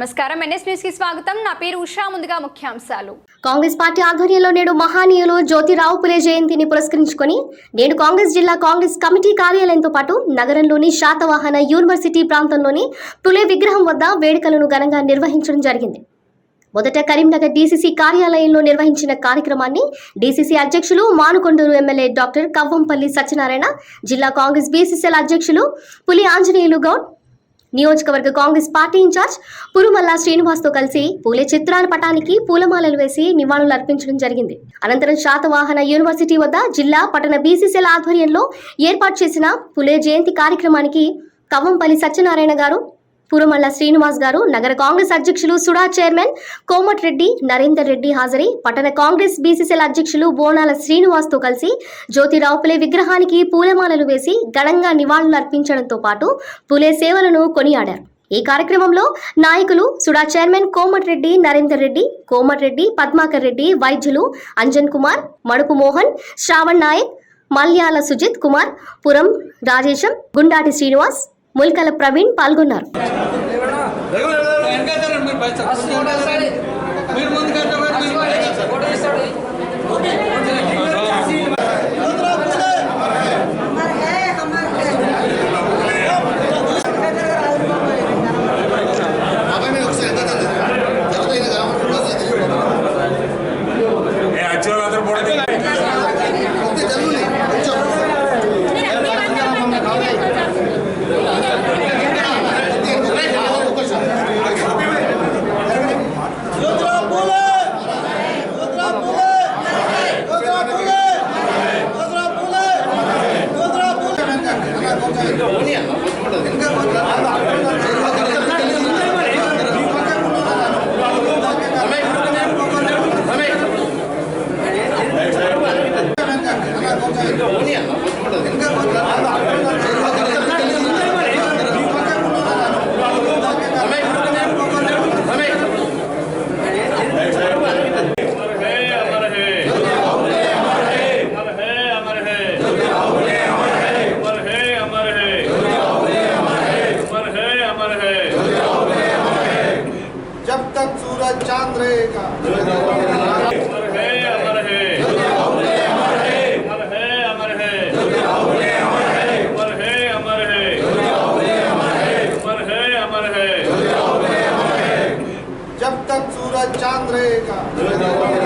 నమస్కారం. ఎన్ఎస్ న్యూస్కి స్వాగతం. నా పేరు ఉషా. ముందుగా ముఖ్యాంశాలు. కాంగ్రెస్ పార్టీ ఆధ్వర్యంలో నేడు మహానీయులు జ్యోతిరావు పులే జయంతిని పురస్కరించుకొని నేడు కాంగ్రెస్ జిల్లా కాంగ్రెస్ కమిటీ కార్యాలయంతో పాటు నగరంలోని శాతవాహన యూనివర్సిటీ ప్రాంతంలోని పులే విగ్రహం వద్ద వేడుకలను ఘనంగా నిర్వహించడం జరిగింది. మొదట కరీంనగర్ డీసీసీ కార్యాలయంలో నిర్వహించిన కార్యక్రమాన్ని డీసీసీ అధ్యక్షులు మానుకొండూరు ఎమ్మెల్యే డాక్టర్ కవ్వంపల్లి సత్యనారాయణ జిల్లా కాంగ్రెస్ బీసీసీఎల్ అధ్యక్షులు పులి ఆంజనేయులు గౌడ్ నియోజకవర్గ కాంగ్రెస్ పార్టీ ఇన్ఛార్జ్ పురుమల్ల శ్రీనివాస్తో కలిసి పూలే చిత్రాల పటానికి పూలమాలలు వేసి నివాళులు అర్పించడం జరిగింది. అనంతరం శాతవాహన యూనివర్సిటీ వద్ద జిల్లా పట్టణ బీసీసీల ఆధ్వర్యంలో ఏర్పాటు చేసిన పులే జయంతి కార్యక్రమానికి కవ్వంపల్లి సత్యనారాయణ గారు పురమల్ల శ్రీనివాస్ గారు నగర కాంగ్రెస్ అధ్యక్షులు సుడా చైర్మన్ కోమటిరెడ్డి నరేందర్ రెడ్డి హాజరై. పట్టణ కాంగ్రెస్ బీసీసీల అధ్యక్షులు బోనాల శ్రీనివాస్తో కలిసి జ్యోతిరావు పులే విగ్రహానికి పూలమాలలు వేసి ఘనంగా నివాళులు అర్పించడంతో పాటు పులే సేవలను కొనియాడారు. ఈ కార్యక్రమంలో నాయకులు సుడా చైర్మన్ కోమటిరెడ్డి నరేందర్ రెడ్డి కోమటిరెడ్డి పద్మాకర్ రెడ్డి వైద్యులు అంజన్ కుమార్ మడుపు మోహన్ శ్రావణ్ నాయక్ మల్యాల సుజిత్ కుమార్ పురం రాజేశం గుండాటి శ్రీనివాస్ ముల్కల ప్రవీణ్ పాల్గొన్నారు. 我念了，我他妈的，你干嘛？你干嘛？我念了，我他妈的，你干嘛？你干嘛？तक सूरज चाँद रहेगा। जब तक सूरज चाँद रहेगा।